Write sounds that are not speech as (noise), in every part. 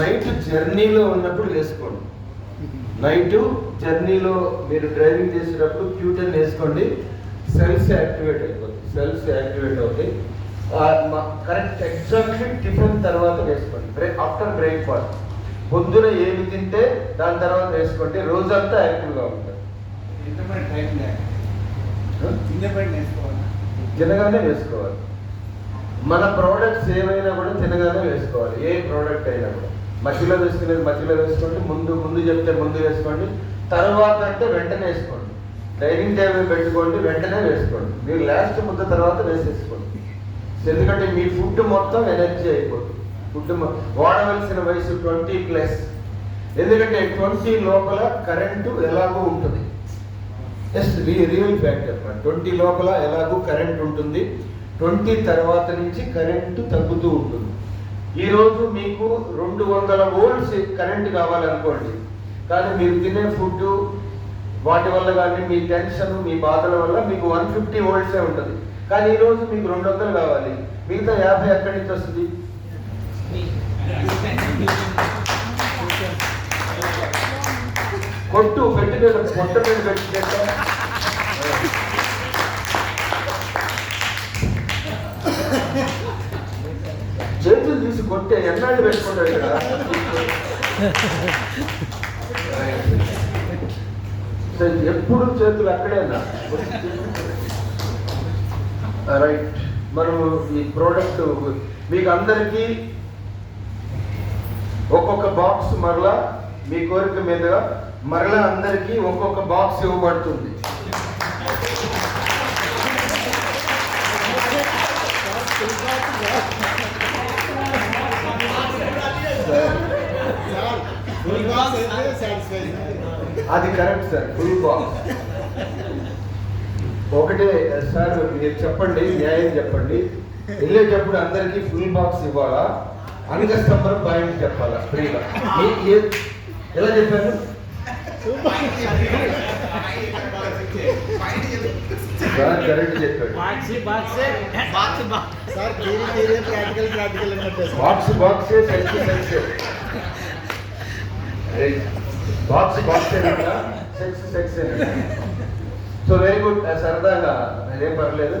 Night జర్నీలో ఉన్నప్పుడు వేసుకోండి. నైట్ జర్నీలో మీరు డ్రైవింగ్ చేసేటప్పుడు క్యూటన్ వేసుకోండి. సెల్స్ యాక్టివేట్ అయిపోతుంది సెల్స్ యాక్టివేట్ అవుతాయి. కరెక్ట్ ఎగ్జాక్ట్లీ టిఫిన్ తర్వాత వేసుకోండి. Break after breakfast. పొద్దున ఏమి తింటే దాని తర్వాత వేసుకోండి. రోజంతా యాక్టివ్గా ఉంటుంది తినగానే వేసుకోవాలి. మన ప్రోడక్ట్స్ ఏమైనా కూడా తినగానే వేసుకోవాలి. ఏ ప్రోడక్ట్ అయినా కూడా. మధ్యలో వేసుకునేది మధ్యలో వేసుకోండి ముందు ముందు చెప్తే ముందు వేసుకోండి తర్వాత అంటే వెంటనే వేసుకోండి. డైనింగ్ టేబుల్ పెట్టుకోండి వెంటనే వేసుకోండి. మీరు లాస్ట్ ముద్ద తర్వాత వేసేసుకోండి. ఎందుకంటే మీ ఫుడ్ మొత్తం ఎనర్జీ అయిపోతుంది. ఫుడ్ వాడవలసిన వయసు ట్వంటీ ప్లస్. ఎందుకంటే ట్వంటీ లోపల కరెంటు ఎలాగో ఉంటుంది. ఎస్ రియల్ ఫ్యాక్ట్ అనమాట ట్వంటీ లోపల ఎలాగో కరెంట్ ఉంటుంది. ట్వంటీ తర్వాత నుంచి కరెంటు తగ్గుతూ ఉంటుంది. ఈరోజు మీకు రెండు వందల వోల్ట్స్ కరెంట్ కావాలనుకోండి. కానీ మీరు తినే ఫుడ్ వాటి వల్ల కానీ మీ టెన్షన్ మీ బాధల వల్ల మీకు వన్ ఫిఫ్టీ వోల్ట్సే ఉంటుంది. కానీ ఈరోజు మీకు రెండు వందలు కావాలి. మిగతా యాభై ఎక్కడి నుంచి వస్తుంది? కొట్టు పెట్టి మీద పొట్ట మీద పెట్టి. చేతులు తీసి కొట్టే ఎన్నాళ్ళు పెట్టుకుంటాడు కదా ఎప్పుడు చేతులు అక్కడేనా రైట్ మనం ఈ ప్రోడక్ట్ మీకు అందరికీ ఒక్కొక్క బాక్స్ మరలా మీ కోరిక మీదుగా మరలా అందరికీ ఒక్కొక్క బాక్స్ ఇవ్వబడుతుంది ఫుల్ బాక్స్ అయితే సాటిస్ఫై అది కరెక్ట్ సార్ ఫుల్ బాక్స్ ఒకటే సార్ మీరు చెప్పండి న్యాయం చెప్పండి. వెళ్ళేటప్పుడు అందరికీ ఫుల్ బాక్స్ ఇవ్వాలా? అనగస్తంభరం పాయింట్ చెప్పాలా ఫ్రీగా? ఎలా చెప్పారు? సార్ కరెక్ట్ చెప్పాడు. Box box. Box box. Sir theory theory practical practical అన్నట్టే sir box box sex sex box box sex sex so very good సరదాగా. అదేం పర్లేదు.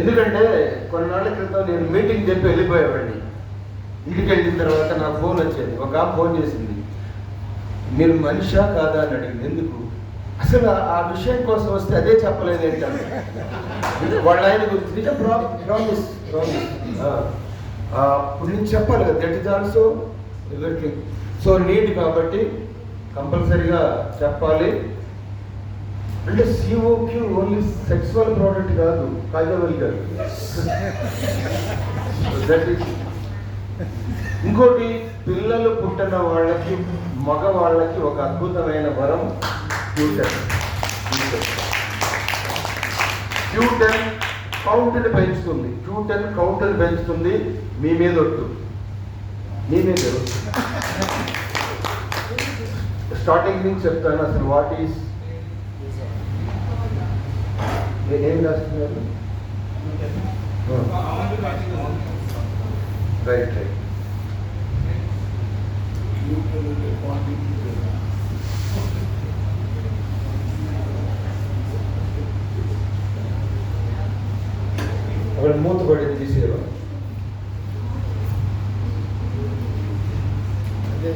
ఎందుకంటే కొన్నాళ్ళ క్రితం నేను మీటింగ్ చెప్పి వెళ్ళిపోయేవాడిని. ఇంటికి వెళ్ళిన తర్వాత నా ఫోన్ వచ్చేది. ఒక ఫోన్ చేసింది. మీరు మనిషా కాదా అని అడిగింది. ఎందుకు? అసలు ఆ- విషయం కోసం వస్తే అదే చెప్పలేదు ఏంటంటే వాళ్ళ ఆయన గురించి ప్రామిస్ ప్రామిస్ ఇప్పుడు నేను చెప్పాలి కదా. That is also everything so need కాబట్టి కంపల్సరీగా చెప్పాలి. అంటే సిఓక్యూ ఓన్లీ సెక్సువల్ ప్రోడక్ట్ కాదు కాజవల్ గారు. (laughs) దట్ ఈస్ ఇంకోటి పిల్లలు పుట్టిన వాళ్ళకి మగవాళ్ళకి ఒక అద్భుతమైన వరం ట్యూటర్ ట్యూటర్ కౌంటర్ పెంచుతుంది. ట్యూటర్ కౌంటర్ పెంచుతుంది. మీ మీద ఒట్టు. మీ మీద స్టార్టింగ్ నుంచి చెప్తాను అసలు వాట్ ఈస్ ఏం రాస్తున్నారు? Right, right. ಅವಳ ಮೂತು ಬಡಿ ಬಿಡಿಸಿರುವ ಅದೇ